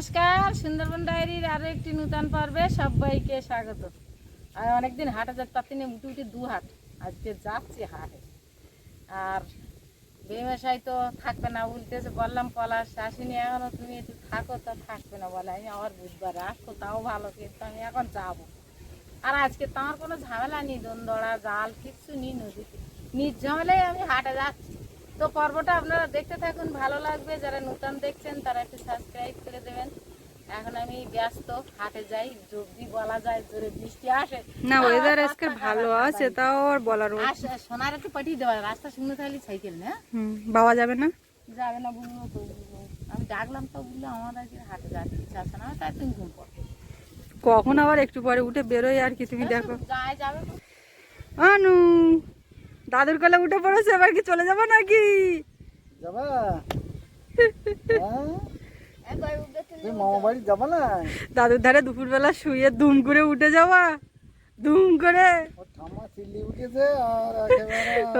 নমস্কার, সুন্দরবন ডায়েরির আরও একটি নূতন পর্বে সবাইকে স্বাগত। আমি অনেকদিন হাটে যেতে পারছি না উঠে উঠে দু হাট। আজকে যাচ্ছি হাটে। আর বেমেশাই তো থাকবে না, উল্টেছে, বললাম, পলাশ আসিনি এখনও তুমি একটু থাকো তো থাকবে না বলে। আমি আবার বুধবার আসতো তাও ভালো, কিন্তু আমি এখন যাব। আর আজকে তো আমার কোনো ঝামেলা নেই দোনদড়া জাল, কিচ্ছু নেই, নদীতে। নিজ ঝামেলায় আমি হাটে যাচ্ছি। তো পর্বটা আপনারা দেখতে থাকুন ভালো লাগবে। যারা নতুন দেখছেন তারা একটু সাবস্ক্রাইব করে দেবেন। এখন আমি ব্যস্ত হাটে যাই যদি বলা যায় জোরে বৃষ্টি আসে না ওয়েদার আজকে ভালো আছে। তাও আর বলার সোনার একটু পাঠিয়ে দেওয়া রাস্তা শুনে থাকলে সাইকেল না? হুম বাবা যাবে না? যাবে না বলল তো আমি ডাকলাম তো বলল আমার আজকে হাটে যাচ্ছে ইচ্ছা আছে না তাই তুমি ঘুম পড়ো কখন আবার একটু পরে উঠে বেরোয় আর কি তুমি দেখো। যায় যাবে। আনু! দাদুর কলে উঠে পড়েছে এবার কি চলে যাব নাকি? যাবা? হ্যাঁ? তুমি মামা বাড়ি যাবা না? দাদুর ধারে দুপুরবেলা শুয়ে দুম করে উঠে যাওয়া দুম করে।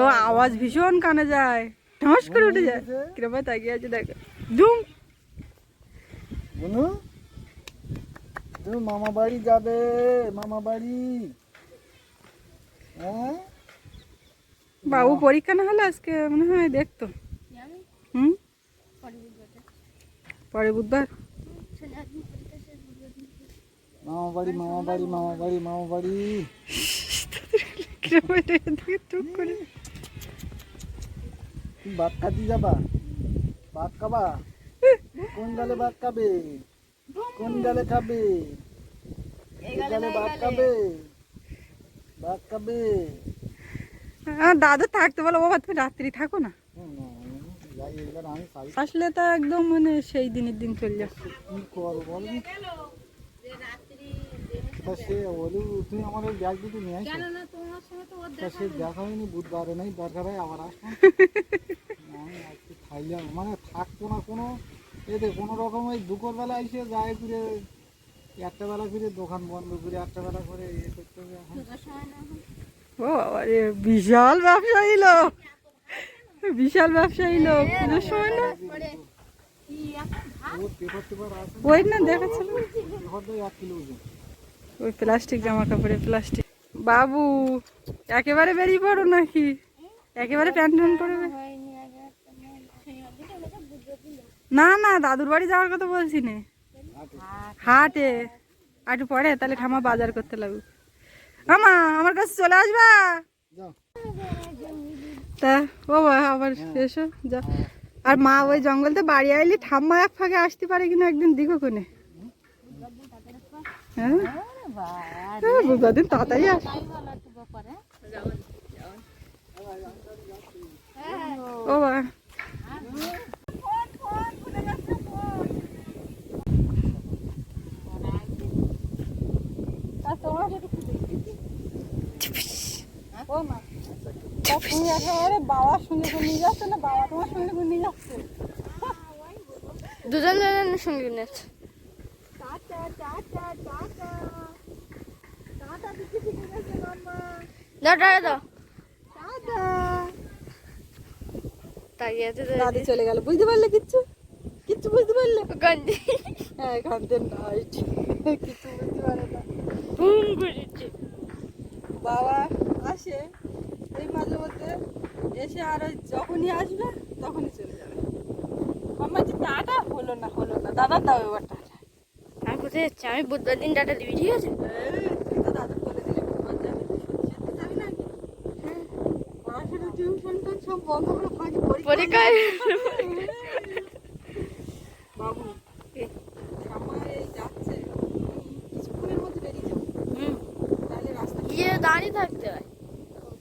ও আওয়াজ ভীষণ কানে যায় ঠাস করে উঠে যায়। কিরম তাকিয়ে আছে দেখো। দুম। বুনু তুমি মামা বাড়ি যাবে মামা বাড়ি। হ্যাঁ? বাবু পরীক্ষা না হলে আজকে মনে হয় দেখতো। হুম? পরে বুধবার মামা বাড়ি মামা বাড়ি মামা বাড়ি মামা বাড়ি টুক করে ভাত খাতে যাবা? ভাত খাবা? কোন গালে ভাত খাবে? কোন গালে খাবে? এই গালে ভাত খাবে? ভাত খাবে? আর দাদু থাকতে বলো বাবা তুমি রাত্রি থাকো না। যাই আমি শাড়ি আসলে তো একদম মানে সেই দিনের দিন চলে যাবে কি করব বল তা সে বলি তুমি আমার ওই ব্যাগ দুটো নিয়ে আসো তো সে দেখা হয়নি বুধবারে নেই দরকার হয় আবার আসব। খাইলাম মানে থাকতো না কোনো। এতে কোনো রকম ওই দুপুরবেলা এসে যায় করে একটা বেলা করে দোকান বন্ধ করে একটা বেলা করে ইয়ে করতে হবে এখন। ও বিশাল ব্যবসায়ী লোক। বিশাল ব্যবসায়ী লোক, পুজোর সময় না? ওই না ওজন ওই প্লাস্টিক জামা কাপড়ে প্লাস্টিক। বাবু, একেবারে বেরিয়ে পড়ো নাকি? একেবারে প্যান্ট প্যান্ট পরবে না না, দাদুর বাড়ি যাওয়ার কথা বলছি না। হাটে। একটু পরে, তাহলে ঠামা বাজার করতে লাগবে আমা আমার কাছে চলে আসবা? তা ও বা আবার এসো যা আর মা ওই জঙ্গলতে বাড়ি আইলি ঠাম্মা এক ফাঁকে আসতে পারে কিনা একদিন দিঘো কোনে। হ্যাঁ? হ্যাঁ, তাড়াতাড়ি আস। ও বা ও মা তা তুমি একেবারে বাবার সঙ্গে করে নিয়ে যাচ্ছে না বাবা তোমার সঙ্গে করে নিয়ে দুজন দুজনের সঙ্গে দাদি চলে গেল। বুঝতে পারলে কিচ্ছু? কিচ্ছু বুঝতে পারলে? গঞ্জি হ্যাঁ নাইট কিচ্ছু বুঝতে পারে না। বাবা আসে এই মাঝে মধ্যে এসে আর ওই যখনই আসবে তখনই চলে যাবে। আমার যে টাটা হলো না হলো না দাদা দাও এবার টাটা আমি কোথায় যাচ্ছি? আমি বুধবার দিন টাটা দিবি ঠিক আছে? তুই তো দাদু বলে দিলে বুধবার যাবি তুই সত্যি সত্যি যাবি নাকি? পড়াশোনা টিউশন সব বন্ধ করে পরীক্ষায় বাবু আমার এই যাচ্ছে তুমি কিছুক্ষণের মধ্যে বেরিয়ে যাও হুম তাহলে রাস্তা গিয়ে দাঁড়িয়ে থাকতে হয়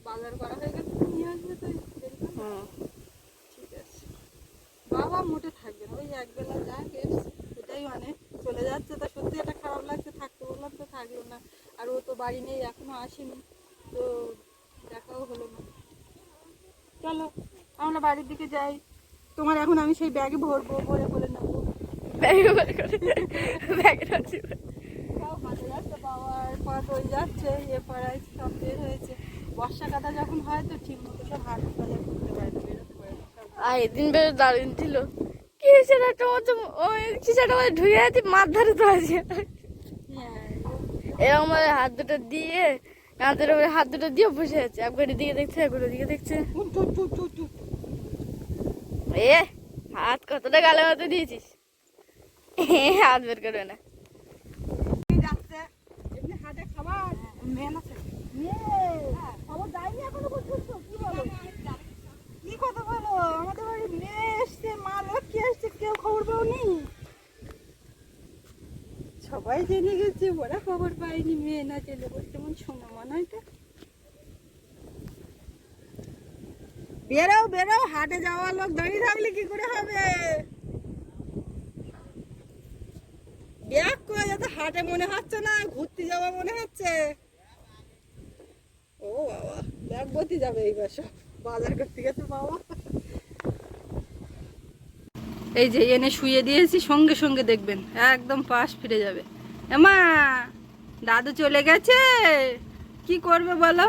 বাজার করা হয়ে গেছে তুমি নিয়ে আসবে তো দেরি করে? হুম ঠিক আছে বাবা মোটে থাকবে না ওই একবেলা যাক এসছে এটাই অনেক চলে যাচ্ছে তা সত্যি এটা খারাপ লাগছে থাকতে বললাম তো থাকল না আর ও তো বাড়ি নেই এখনও আসেনি তো দেখাও হলো না চলো আমরা বাড়ির দিকে যাই তোমার এখন আমি সেই ব্যাগে ভরবো ভরে ভরে নেব। ব্যাগে বার করে ব্যাগে যাচ্ছে এ পাড়ায় সব বের হয়েছে। যখন হয় তো ঠিক মতো সব হাট বাজার করতে পারে না বেরোতে পারে। না সব আর এদিন বেশ দারুণ ছিল। কি ওই মধ্যে ঢুকে আছি মাছ ধরে তো আছে। এরকম হাত দুটো দিয়ে কাঁধের উপরে হাত দুটো দিয়ে বসে আছে। একবার দিকে দেখছে একবার দিকে দেখছে। উঠ, উঠ, উঠ, উঠ। হাত কতটা গালে মতো দিয়েছিস? হাত বের করবে না। মেন এখনও কি কথা বলো? আমাদের বাড়ি মেয়ে মা এসছে, কেউ খবর পাওনি? সবাই জেনে গেছে, ওরা খবর পায়নি, মেয়ে না চলে বলছে কেমন শোনো, মনে হয় এটা বেরো বেরো, হাটে যাওয়ার লোক দাঁড়িয়ে থাকলে কি করে হবে? ব্যাগ করে যাতে হাটে মনে হচ্ছে না, ঘুরতে যাওয়া মনে হচ্ছে। ও বাবা, ব্যাগ বতি যাবে এই বছর বাজার করতে গেছে বাবা। এই যে এনে শুয়ে দিয়েছি, সঙ্গে সঙ্গে দেখবেন, একদম পাশ ফিরে যাবে। এমা, দাদু চলে গেছে? কি করবে বলো?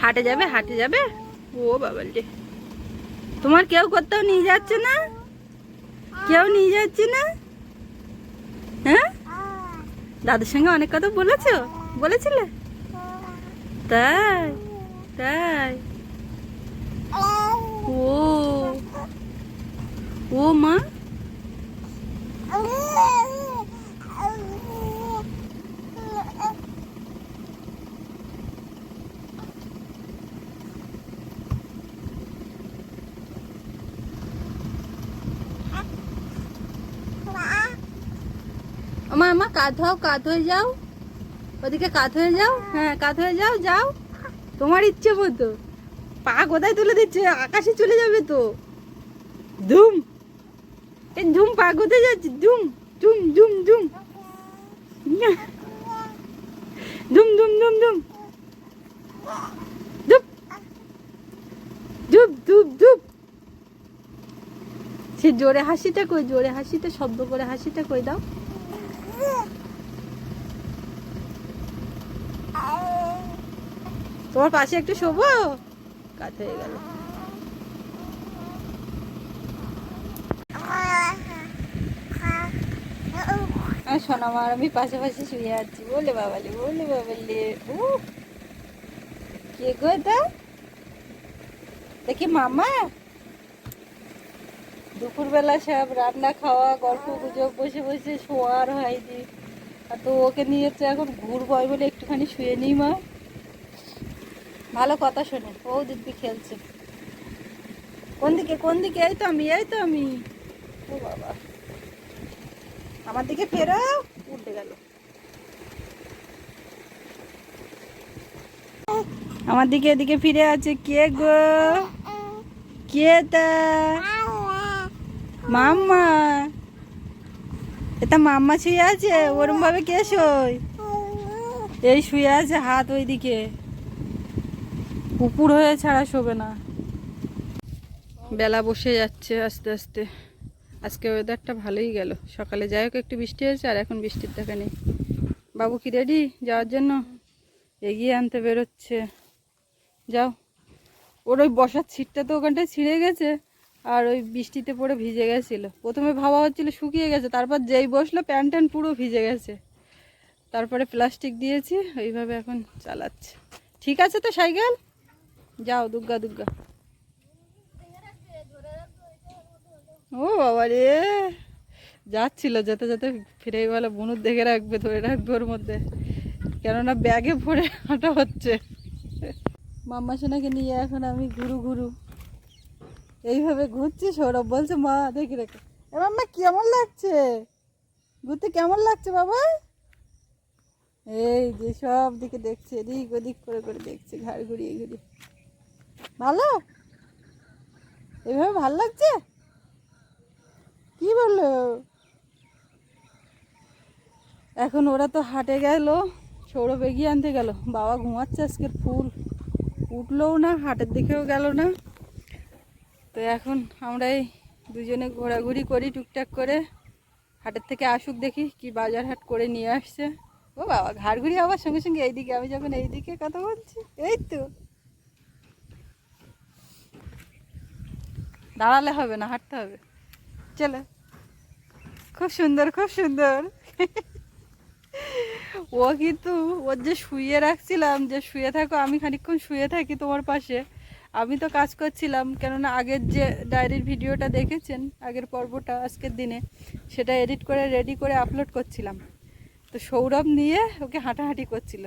হাটে যাবে হাটে যাবে? ও বাবা রে তোমার কেউ কোথাও নিয়ে যাচ্ছে না? কেউ নিয়ে যাচ্ছে না? হ্যাঁ? দাদুর সঙ্গে অনেক কথা বলেছ? বলেছিলে? তাই তাই। ও ও মা আমা আমা কাত হও কাত হয়ে যাও। ওদিকে কাত হয়ে যাও। হ্যাঁ কাত হয়ে যাও যাও। তোমার ইচ্ছে মতো। পা কোথায় তুলে দিচ্ছে? আকাশে চলে যাবে তো। ধুম। এই ধুম, পা কোথায় যাচ্ছে? ধুম ধুম ধুম ধুম। ধুম ধুম ধুম ধুম। ধুপ। ধুপ ধুপ ধুপ। সে জোরে হাসিটা কই? জোরে হাসিটা, শব্দ করে হাসিটা কই দাও। তোমার পাশে একটু শোবো? কাত হয়ে গেল। শোনা মার আমি পাশাপাশি শুয়ে আছি। বলে বাবালে বলে বাবালে। ও কে গো এটা? দেখি মামা। দুপুরবেলা সব রান্না, খাওয়া গল্প গুজব বসে বসে শোয়ার হয়নি। আর তো ওকে নিয়ে তো এখন ঘুরবো বলে একটুখানি শুয়ে নিই মা। ভালো কথা শোনে ও দিদি খেলছে। কোন দিকে কোন দিকে? এই তো আমি, এই তো আমি। ও বাবা। আমার দিকে ফেরো উল্টে গেল। আমার দিকে এদিকে ফিরে আছে কে গো? কে তা? মাম্মা। এটা মাম্মা শুয়ে আছে ওরম ভাবে কে এই শুয়ে আছে হাত ওইদিকে। কুকুর হয়ে ছাড়া শোবে না। বেলা বসে যাচ্ছে আস্তে আস্তে। আজকে ওয়েদারটা ভালোই গেল। সকালে যাই হোক একটু বৃষ্টি হয়েছে, আর এখন বৃষ্টির দেখা নেই। বাবু কি রেডি যাওয়ার জন্য? এগিয়ে আনতে বেরোচ্ছে। যাও। ওর ওই বসার ছিটটা তো ওখানটায় ছিঁড়ে গেছে, আর ওই বৃষ্টিতে পড়ে ভিজে গেছিল। প্রথমে ভাবা হচ্ছিল শুকিয়ে গেছে, তারপর যেই বসল প্যান্ট ট্যান্ট পুরো ভিজে গেছে। তারপরে প্লাস্টিক দিয়েছি ওইভাবে এখন চালাচ্ছে। ঠিক আছে তো, সাইকেল? যাও, দুর্গা দুর্গা। ও বাবা রে। যাচ্ছিল, যেতে যেতে ফিরে বলে বুনুর দেখে রাখবে, ধরে রাখবে ওর মধ্যে। কেননা ব্যাগে পড়ে হাঁটা হচ্ছে। মাম্মা সোনাকে নিয়ে এখন আমি ঘুরু ঘুরু। এইভাবে ঘুরছি সৌরভ, বলছে, মা, দেখি রেখে। এ মাম্মা, কেমন লাগছে? ঘুরতে কেমন লাগছে বাবা? এই যে সব দিকে দেখছে, এদিক ওদিক করে করে দেখছে, ঘাড় ঘুরিয়ে ঘুরিয়ে। ভালো? এইভাবে ভালো লাগছে? কি বলল? এখন ওরা তো হাটে গেল, সৌরভ এগিয়ে আনতে গেল। বাবা ঘুমাচ্ছে আজকের ফুল। উঠলোও না, হাটের দিকেও গেল না। তো এখন আমরা এই দুজনে ঘোরাঘুরি করি টুকটাক করে। হাটের থেকে আসুক দেখি কি বাজার হাট করে নিয়ে আসছে। ও বাবা, ঘাড় ঘুরি আবার সঙ্গে সঙ্গে এইদিকে, আমি যখন এইদিকে কথা বলছি, এই তো। দাঁড়ালে হবে না, হাঁটতে হবে। চলে। খুব সুন্দর খুব সুন্দর। ও কিন্তু, ওর যে শুয়ে রাখছিলাম, যে শুয়ে থাকো, আমি খানিকক্ষণ শুয়ে থাকি তোমার পাশে। আমি তো কাজ করছিলাম, কেননা আগের যে ডায়েরির ভিডিওটা দেখেছেন, আগের পর্বটা, আজকের দিনে, সেটা এডিট করে রেডি করে আপলোড করছিলাম। তো সৌরভ নিয়ে ওকে হাঁটাহাঁটি করছিল।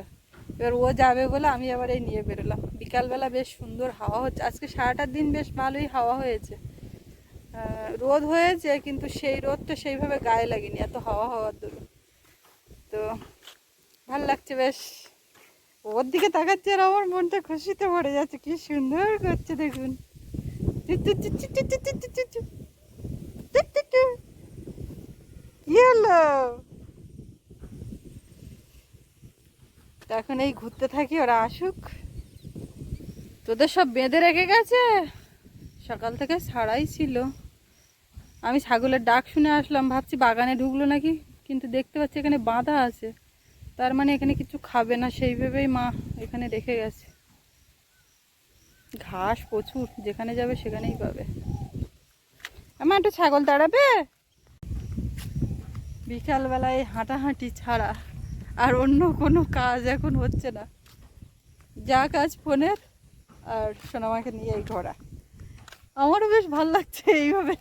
এবার ও যাবে বলে আমি আবার এই নিয়ে বেরোলাম বিকালবেলা বেশ সুন্দর হাওয়া হচ্ছে আজকে সারাটা দিন বেশ ভালোই হাওয়া হয়েছে রোদ হয়েছে কিন্তু সেই রোদটা সেইভাবে গায়ে লাগেনি এত হাওয়া হওয়ার দরুন তো ভালো লাগছে বেশ ওর দিকে তাকাচ্ছে আর আমার মনটা খুশিতে ভরে যাচ্ছে কি সুন্দর করছে দেখুন কি হলো এখন এই ঘুরতে থাকি, ওরা আসুক। তোদের সব বেঁধে রেখে গেছে? সকাল থেকে ছাড়াই ছিল। আমি ছাগলের ডাক শুনে আসলাম, ভাবছি বাগানে ঢুকলো নাকি, কিন্তু দেখতে পাচ্ছি এখানে বাঁধা আছে। তার মানে এখানে কিছু খাবে না সেইভাবেই মা এখানে রেখে গেছে। ঘাস প্রচুর, যেখানে যাবে সেখানেই পাবে। আমার একটু ছাগল দাঁড়াবে? বিকালবেলায় হাঁটাহাঁটি ছাড়া। আর অন্য কোনো কাজ এখন হচ্ছে না। যা কাজ ফোনের আর সোনামাকে নিয়ে এই ঘোরা। আমারও বেশ ভালো লাগছে এইভাবে।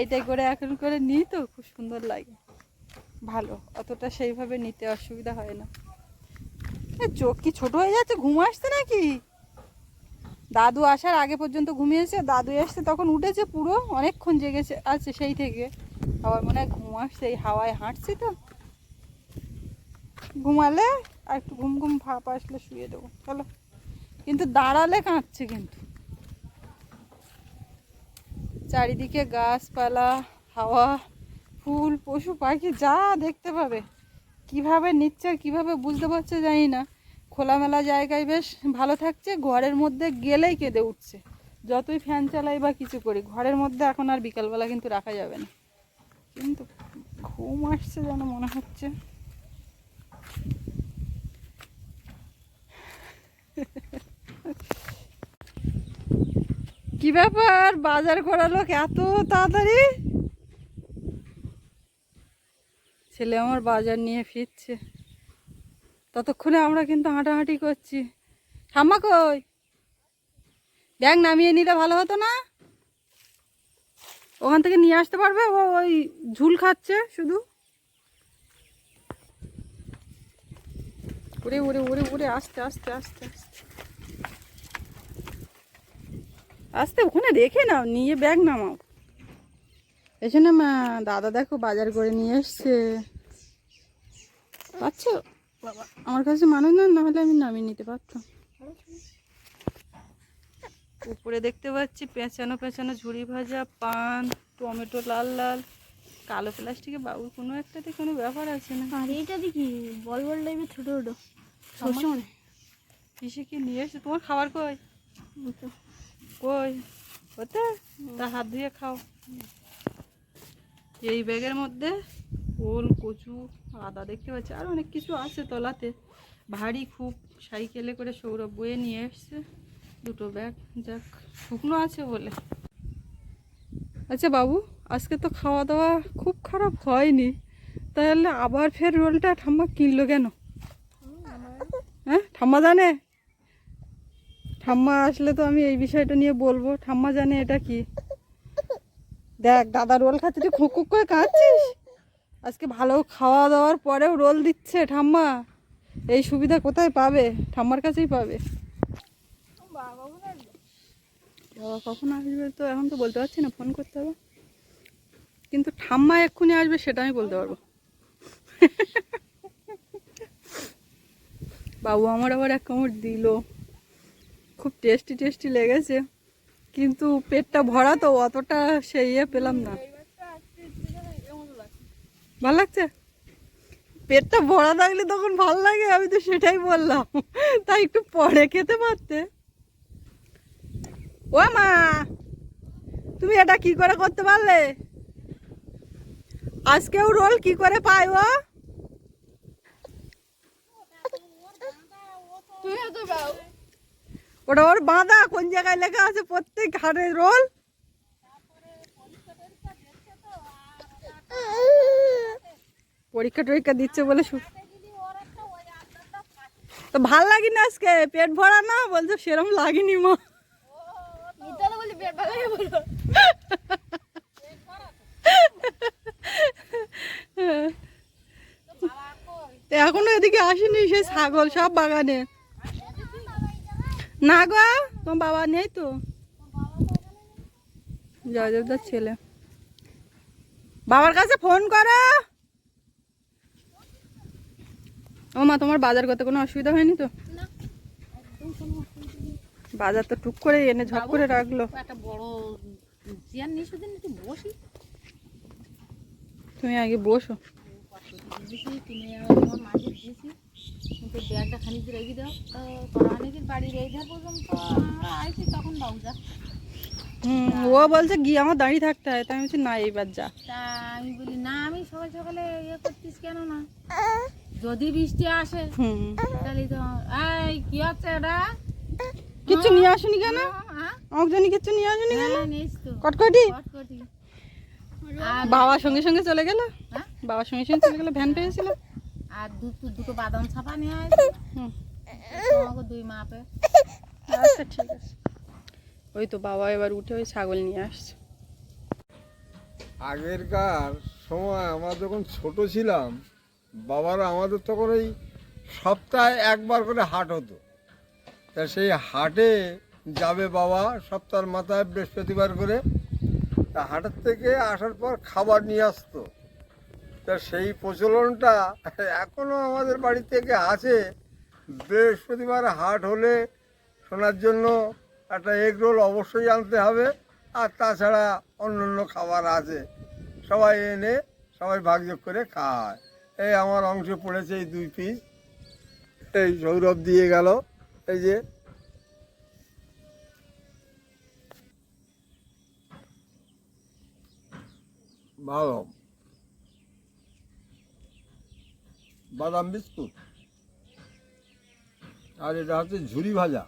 এইটাই করে এখন করে নিই তো, খুব সুন্দর লাগে। ভালো, অতটা সেইভাবে নিতে অসুবিধা হয় না। চোখ কি ছোট হয়ে যাচ্ছে? ঘুম আসছে নাকি? দাদু আসার আগে পর্যন্ত ঘুমিয়েছে, দাদু এসছে, তখন উঠেছে পুরো, অনেকক্ষণ জেগেছে, আছে সেই থেকে। আবার মনে হয় ঘুম আসছে, এই হাওয়ায় হাঁটছি তো। ঘুমালে আর একটু ঘুম ঘুম ভাপ আসলে শুয়ে দেবো, চলো। কিন্তু দাঁড়ালে কাঁদছে কিন্তু। চারিদিকে গাছপালা, হাওয়া, ফুল, পশু, পাখি যা দেখতে পাবে। কীভাবে নিচ্ছে আর কীভাবে বুঝতে পারছে জানি না। খোলামেলা জায়গায় বেশ ভালো থাকছে, ঘরের মধ্যে গেলেই কেঁদে উঠছে। যতই ফ্যান চালাই বা কিছু করি, ঘরের মধ্যে এখন আর বিকালবেলা কিন্তু রাখা যাবে না। কিন্তু ঘুম আসছে যেন মনে হচ্ছে। কি ব্যাপার? বাজার করা লোক এত তাড়াতাড়ি? ছেলে আমার বাজার নিয়ে ফিরছে। ততক্ষণে আমরা কিন্তু হাঁটাহাঁটি করছি। ঠাম্মা কই? ব্যাগ নামিয়ে নিলে ভালো হতো না? ওখান থেকে নিয়ে আসতে পারবে? ও ওই ঝুল খাচ্ছে শুধু? উড়ে উড়ে উড়ে উড়ে আস্তে আস্তে আস্তে আস্তে। আস্তে ওখানে রেখে নাও নিয়ে ব্যাগ নামাও। এসে মা দাদা দেখো বাজার করে নিয়ে এসছে। পাচ্ছ? বাবা। আমার কাছে মানুষ না নাহলে আমি নামিয়ে নিতে পারতাম। উপরে দেখতে পাচ্ছি পেঁচানো পেঁচানো ঝুড়ি ভাজা পান টমেটো লাল লাল। কালো প্লাস্টিকে বাবুর কোনো একটাতে কোনো ব্যাপার আছে না। আর এটা দেখি বল বল টাইপের ছোট। ছোট মনে পিসে কি নিয়ে এসছে? তোমার খাবার কই? কই? ওতে? তা হাত ধুয়ে খাও। এই ব্যাগের মধ্যে ওল কচু আদা দেখতে পাচ্ছি। আর অনেক কিছু আছে তলাতে। ভারী খুব সাইকেলে করে সৌরভ বয়ে নিয়ে এসছে। দুটো ব্যাগ যাক শুকনো আছে বলে। আচ্ছা বাবু। আজকে তো খাওয়া দাওয়া খুব খারাপ হয়নি। তাহলে আবার ফের রোলটা ঠাম্মা কিনলো কেন? হ্যাঁ ঠাম্মা জানে? ঠাম্মা আসলে তো আমি এই বিষয়টা নিয়ে বলব। ঠাম্মা জানে এটা কি? দেখ দাদা রোল খাচ্ছে তুই খুক খুক করে কাঁদছিস? আজকে ভালো খাওয়া দাওয়ার পরেও রোল দিচ্ছে ঠাম্মা। এই সুবিধা কোথায় পাবে? ঠাম্মার কাছেই পাবে। বাবা কখন আসবে তো এখন তো বলতে পারছি না ফোন করতে হবে। কিন্তু ঠাম্মা এক্ষুনি আসবে সেটা আমি বলতে পারব। বাবু আমার আবার এক কামড় দিল। খুব টেস্টি টেস্টি লেগেছে। কিন্তু পেটটা ভরা তো, অতটা সেই ইয়ে পেলাম না। ভালো লাগছে? পেটটা ভরা থাকলে তখন ভালো লাগে, আমি তো সেটাই বললাম। তাই একটু পরে খেতে পারতে। ও মা, তুমি এটা কি করে করতে পারলে? আজকেও রোল কি করে পায় ও ওটা ওর বাঁধা কোন জায়গায় লেখা আছে প্রত্যেক হাড়ে রোল পরীক্ষা টরীক্ষা দিচ্ছে বলে তো ভালো লাগেনি আজকে পেট ভরা না বলছো সেরম লাগেনি মা বলি পেট ভরা এখনও এদিকে আসেনি সেই ছাগল সব বাগানে। না গো তোমার বাবা নেই তো? জয়দেবদার ছেলে। বাবার কাছে ফোন করো। ও মা তোমার বাজার করতে কোনো অসুবিধা হয়নি তো? বাজার তো টুক করে এনে ঝপ করে রাখল। তুমি আগে বসো। কিনে আমার মাঝে দিয়েছি কিন্তু ব্যাগটা খানিক রেখে দাও। তো তোরা অনেকের বাড়ি রেখে দেওয়া পর্যন্ত আমরা আইছি তখন ও বলছে গিয়ে আমার দাঁড়িয়ে থাকতে হয় তাই আমি বলছি না এইবার যা। তা আমি বলি না আমি সকাল সকালে ইয়ে করতিস কেন না? যদি বৃষ্টি আসে তাহলে তো এই কি হচ্ছে এটা কিচ্ছু নিয়ে আসুনি কেন? হ্যাঁ। আমাকে জানি কিচ্ছু নিয়ে আসুনি কেন? হ্যাঁ, কটকটি? কটকটি। আর বাবার সঙ্গে সঙ্গে চলে গেল? হ্যাঁ? বাবার সঙ্গে সঙ্গে চলে গেল ভ্যান পেয়েছিল? আর দুটো দুটো বাদাম ছাপা নিয়ে আসি হুম। দুই মাপে। আচ্ছা ঠিক আছে। ওই তো বাবা এবার উঠে ওই ছাগল নিয়ে আসছে। আগেরকার সময় আমরা যখন ছোট ছিলাম বাবারা আমাদের তখন ওই সপ্তাহে একবার করে হাট হতো। তা সেই হাটে যাবে বাবা সপ্তাহের মাথায় বৃহস্পতিবার করে। তা হাটের থেকে আসার পর খাবার নিয়ে আসতো। তা সেই প্রচলনটা এখনও আমাদের বাড়ি থেকে আছে বৃহস্পতিবার হাট হলে শোনার জন্য একটা এগ রোল অবশ্যই আনতে হবে। আর তাছাড়া অন্য অন্য খাবার আছে। সবাই এনে সবাই ভাগযোগ করে খায়। এই আমার অংশ পড়েছে এই দুই পিস এই সৌরভ দিয়ে গেল। এই যে ভালো। বাদাম বিস্কুট। আর এটা হচ্ছে ঝুরি ভাজা।